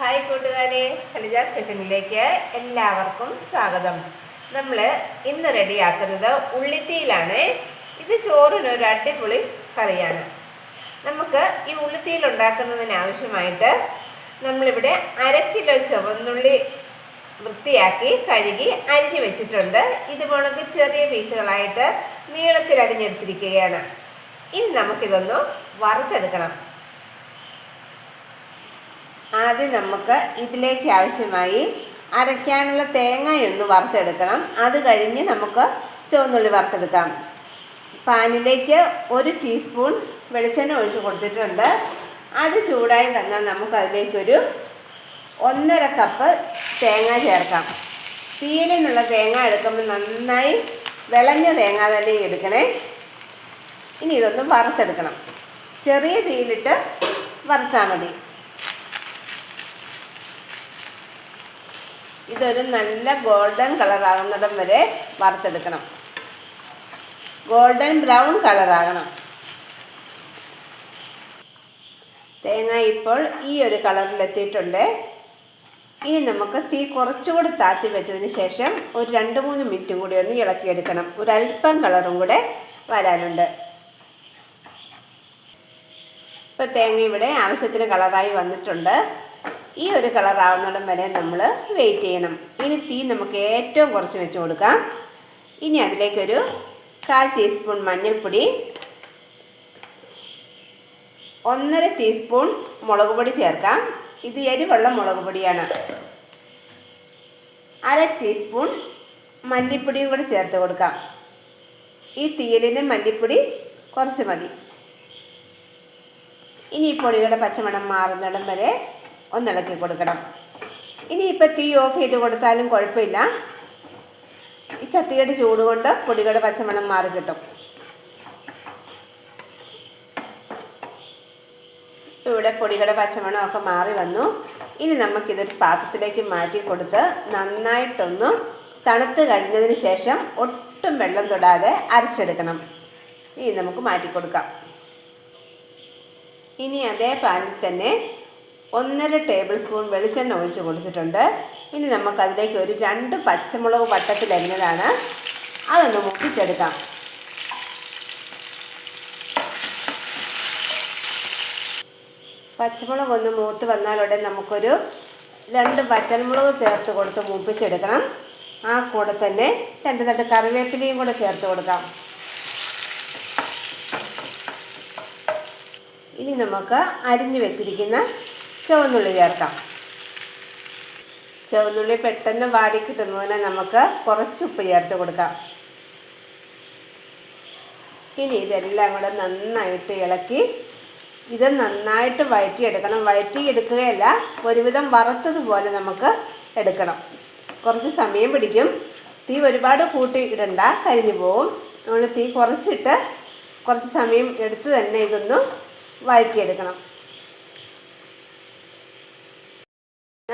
Hi കൂട്ടുകാരെ സലിജാസ് കിച്ചണിലേക്ക് എല്ലാവർക്കും സ്വാഗതം. നമ്മൾ ഇന്ന് റെഡിയാക്കുന്നത് ഉള്ളിത്തീയിലാണ്. ഇത് ചോറിനൊരു അടിപൊളി കറിയാണ്. നമുക്ക് ഈ ഉള്ളിത്തീയിൽ ഉണ്ടാക്കുന്നതിന് ആവശ്യമായിട്ട് നമ്മളിവിടെ അര കിലോ ചുവന്നുള്ളി വൃത്തിയാക്കി കഴുകി അരിഞ്ഞു വെച്ചിട്ടുണ്ട്. ഇതുപോലൊക്കെ ചെറിയ പീസുകളായിട്ട് നീളത്തിൽ അരിഞ്ഞെടുത്തിരിക്കുകയാണ്. ഇനി നമുക്കിതൊന്ന് വറുത്തെടുക്കണം. ആദ്യം നമുക്ക് ഇതിലേക്ക് ആവശ്യമായി അരയ്ക്കാനുള്ള തേങ്ങയൊന്ന് വറുത്തെടുക്കണം. അത് കഴിഞ്ഞ് നമുക്ക് ചുവന്നുള്ളി വറുത്തെടുക്കാം. പാനിലേക്ക് ഒരു ടീസ്പൂൺ വെളിച്ചെണ്ണ ഒഴിച്ച് കൊടുത്തിട്ടുണ്ട്. അത് ചൂടായി വന്നാൽ നമുക്ക് അതിലേക്കൊരു ഒന്നര കപ്പ് തേങ്ങ ചേർക്കാം. തീരനുള്ള തേങ്ങ എടുക്കുമ്പോൾ നന്നായി വിളഞ്ഞ തേങ്ങ തന്നെ എടുക്കണേ. ഇനി ഇതൊന്ന് വറുത്തെടുക്കണം. ചെറിയ തീയിലിട്ട് വറുത്താൽ മതി. ഇതൊരു നല്ല ഗോൾഡൻ കളറാകുന്നിടം വരെ വറുത്തെടുക്കണം. ഗോൾഡൻ ബ്രൗൺ കളറാകണം. തേങ്ങ ഇപ്പോൾ ഈ ഒരു കളറിലെത്തിയിട്ടുണ്ട് ഇനി നമുക്ക് തീ കുറച്ചുകൂടി താത്തി വെച്ചതിന് ശേഷം ഒരു രണ്ട് മൂന്ന് മിനിറ്റ് കൂടി ഒന്ന് ഇളക്കിയെടുക്കണം. ഒരു അല്പം കളറും കൂടെ വരാനുണ്ട്. ഇപ്പോൾ തേങ്ങ ഇവിടെ ആവശ്യത്തിന് കളറായി വന്നിട്ടുണ്ട്. ഈ ഒരു കളർ ആവുന്നിടം വരെ നമ്മൾ വെയിറ്റ് ചെയ്യണം. ഇനി തീ നമുക്ക് ഏറ്റവും കുറച്ച് വെച്ച് കൊടുക്കാം. ഇനി അതിലേക്കൊരു കാൽ ടീസ്പൂൺ മഞ്ഞൾപ്പൊടി ഒന്നര ടീസ്പൂൺ മുളക് പൊടി ചേർക്കാം. ഇത് എരിവുള്ള മുളക് പൊടിയാണ്. അര ടീസ്പൂൺ മല്ലിപ്പൊടിയും കൂടി ചേർത്ത് കൊടുക്കാം. ഈ തീയലിന് മല്ലിപ്പൊടി കുറച്ച് മതി. ഇനി ഈ പൊടിയുടെ പച്ചമണം മാറുന്നിടം വരെ ഒന്നിളക്കി കൊടുക്കണം. ഇനി ഇപ്പം തീ ഓഫ് ചെയ്ത് കൊടുത്താലും കുഴപ്പമില്ല. ഈ ചട്ടിയുടെ ചൂട് കൊണ്ട് പൊടികളുടെ പച്ചമണം മാറി കിട്ടും. ഇവിടെ പൊടികളുടെ പച്ചമണം ഒക്കെ മാറി വന്നു. ഇനി നമുക്കിതൊരു പാത്രത്തിലേക്ക് മാറ്റി കൊടുത്ത് നന്നായിട്ടൊന്ന് തണുത്ത് കഴിഞ്ഞതിന് ശേഷം ഒട്ടും വെള്ളം തൊടാതെ അരച്ചെടുക്കണം. ഇനി നമുക്ക് മാറ്റി കൊടുക്കാം. ഇനി അതേ പാനിൽ തന്നെ ഒന്നര ടേബിൾ സ്പൂൺ വെളിച്ചെണ്ണ ഒഴിച്ച് കൊടുത്തിട്ടുണ്ട്. ഇനി നമുക്കതിലേക്ക് ഒരു രണ്ട് പച്ചമുളക് വട്ടത്തിലരിഞ്ഞതാണ് അതൊന്ന് മുക്കിച്ചെടുക്കാം പച്ചമുളക് ഒന്ന് മൂത്ത് വന്നാലുടെ നമുക്കൊരു രണ്ട് വറ്റൽമുളക് ചേർത്ത് കൊടുത്ത് മൂപ്പിച്ചെടുക്കണം. ആ കൂടെ തന്നെ രണ്ട് തട്ട് കറിവേപ്പിലയും കൂടെ ചേർത്ത് കൊടുക്കാം. ഇനി നമുക്ക് അരിഞ്ഞു വെച്ചിരിക്കുന്ന ചുവന്നുള്ളി ചേർക്കാം. ചുവന്നുള്ളി പെട്ടെന്ന് വാടി കിട്ടുന്നതിന് നമുക്ക് കുറച്ച് ഉപ്പ് ചേർത്ത് കൊടുക്കാം. ഇനി ഇതെല്ലാം കൂടെ നന്നായിട്ട് ഇളക്കി ഇത് നന്നായിട്ട് വഴറ്റിയെടുക്കണം. വഴറ്റിയെടുക്കുകയല്ല ഒരുവിധം വറുത്തതുപോലെ നമുക്ക് എടുക്കണം. കുറച്ച് സമയം പിടിക്കും. തീ ഒരുപാട് കൂട്ടി ഇടണ്ട കരിഞ്ഞു പോവും. നമ്മൾ തീ കുറച്ചിട്ട് കുറച്ച് സമയം എടുത്ത് തന്നെ ഇതൊന്ന് വഴറ്റിയെടുക്കണം.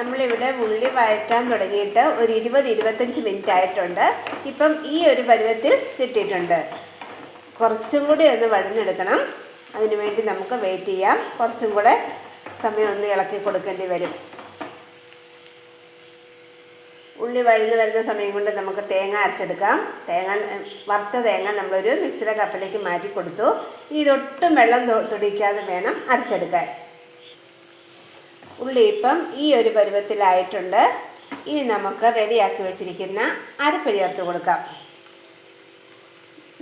നമ്മളിവിടെ ഉള്ളി വഴറ്റാൻ തുടങ്ങിയിട്ട് ഒരു ഇരുപത് ഇരുപത്തഞ്ച് മിനിറ്റ് ആയിട്ടുണ്ട്. ഇപ്പം ഈ ഒരു പരുവത്തിൽ കിട്ടിയിട്ടുണ്ട്. കുറച്ചും കൂടി ഒന്ന് വഴന്നെടുക്കണം. അതിനുവേണ്ടി നമുക്ക് വെയിറ്റ് ചെയ്യാം. കുറച്ചും കൂടെ സമയം ഒന്ന് ഇളക്കി കൊടുക്കേണ്ടി വരും. ഉള്ളി വഴുന്ന് വരുന്ന സമയം കൊണ്ട് നമുക്ക് തേങ്ങ അരച്ചെടുക്കാം. തേങ്ങ വറുത്ത തേങ്ങ നമ്മളൊരു മിക്സിയുടെ കപ്പിലേക്ക് മാറ്റി കൊടുത്തു. ഇനി ഇതൊട്ടും വെള്ളം തുടിക്കാതെ വേണം അരച്ചെടുക്കാൻ. ഉള്ളി ഇപ്പം ഈ ഒരു പരുവത്തിലായിട്ടുണ്ട്. ഇനി നമുക്ക് റെഡിയാക്കി വെച്ചിരിക്കുന്ന അരപ്പ് ചേർത്ത് കൊടുക്കാം.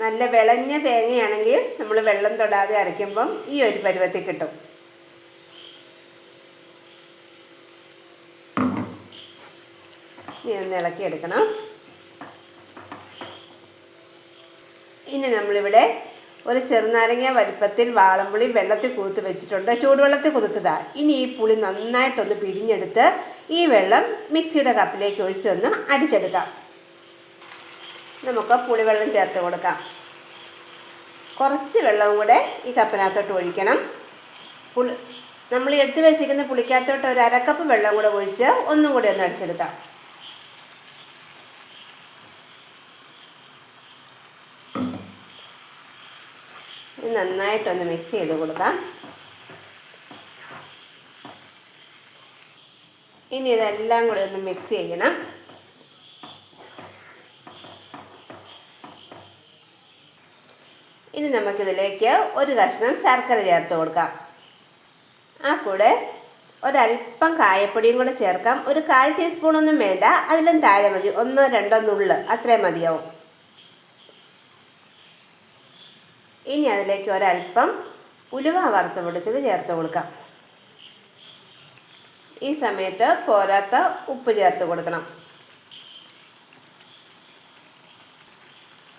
നല്ല വിളഞ്ഞ തേങ്ങയാണെങ്കിൽ നമ്മൾ വെള്ളം തൊടാതെ അരയ്ക്കുമ്പം ഈ ഒരു പരുവത്തിൽ കിട്ടും. ഇനി ഒന്ന് ഇളക്കിയെടുക്കണം. ഇനി നമ്മളിവിടെ ഒരു ചെറുനാരങ്ങ വലുപ്പത്തിൽ വാളംപുളി വെള്ളത്തിൽ കുതിർത്ത് വെച്ചിട്ടുണ്ട്. ചൂടുവെള്ളത്തിൽ കുതിർത്തതാ. ഇനി ഈ പുളി നന്നായിട്ടൊന്ന് പിഴിഞ്ഞെടുത്ത് ഈ വെള്ളം മിക്സിയുടെ കപ്പിലേക്ക് ഒഴിച്ചൊന്ന് അടിച്ചെടുക്കാം. നമുക്ക് പുളിവെള്ളം ചേർത്ത് കൊടുക്കാം. കുറച്ച് വെള്ളവും കൂടെ ഈ കപ്പിനകത്തോട്ട് ഒഴിക്കണം. പുളി നമ്മൾ എടുത്ത് വെച്ചിരിക്കുന്ന പുളിക്കകത്തോട്ട് ഒരു അരക്കപ്പ് വെള്ളം കൂടെ ഒഴിച്ച് ഒന്നും കൂടി ഒന്ന് അടിച്ചെടുക്കാം. നന്നായിട്ടൊന്ന് മിക്സ് ചെയ്ത് കൊടുക്കാം. ഇനി ഇതെല്ലാം കൂടി ഒന്ന് മിക്സ് ചെയ്യണം. ഇനി നമുക്കിതിലേക്ക് ഒരു കഷ്ണം ശർക്കര ചേർത്ത് കൊടുക്കാം. ആ കൂടെ ഒരല്പം കായപ്പൊടിയും കൂടെ ചേർക്കാം. ഒരു കാൽ ടീസ്പൂണൊന്നും വേണ്ട. അതിലും താഴെ മതി. ഒന്നോ രണ്ടോ നുള്ള്. അത്രയും മതിയാവും. ഇനി അതിലേക്ക് ഒരല്പം ഉലുവ വറുത്ത് പൊടിച്ചത് ചേർത്ത് കൊടുക്കാം. ഈ സമയത്ത് പോരാത്ത ഉപ്പ് ചേർത്ത് കൊടുക്കണം.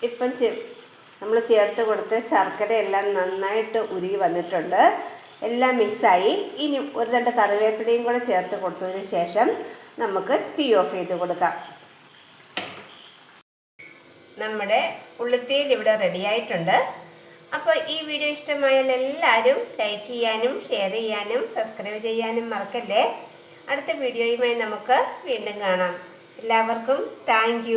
ഇപ്പം നമ്മൾ ചേർത്ത് കൊടുത്ത് ശർക്കര എല്ലാം നന്നായിട്ട് ഉരുകി വന്നിട്ടുണ്ട്. എല്ലാം മിക്സായി. ഇനി ഒരു രണ്ട് കറിവേപ്പിലയും കൂടെ ചേർത്ത് കൊടുത്തതിന് ശേഷം നമുക്ക് തീ ഓഫ് ചെയ്ത് കൊടുക്കാം. നമ്മുടെ ഉള്ളിത്തീൽ ഇവിടെ റെഡിയായിട്ടുണ്ട്. അപ്പോൾ ഈ വീഡിയോ ഇഷ്ടമായാൽ എല്ലാവരും ലൈക്ക് ചെയ്യാനും ഷെയർ ചെയ്യാനും സബ്സ്ക്രൈബ് ചെയ്യാനും മറക്കല്ലേ? അടുത്ത വീഡിയോയുമായി നമുക്ക് വീണ്ടും കാണാം. എല്ലാവർക്കും താങ്ക്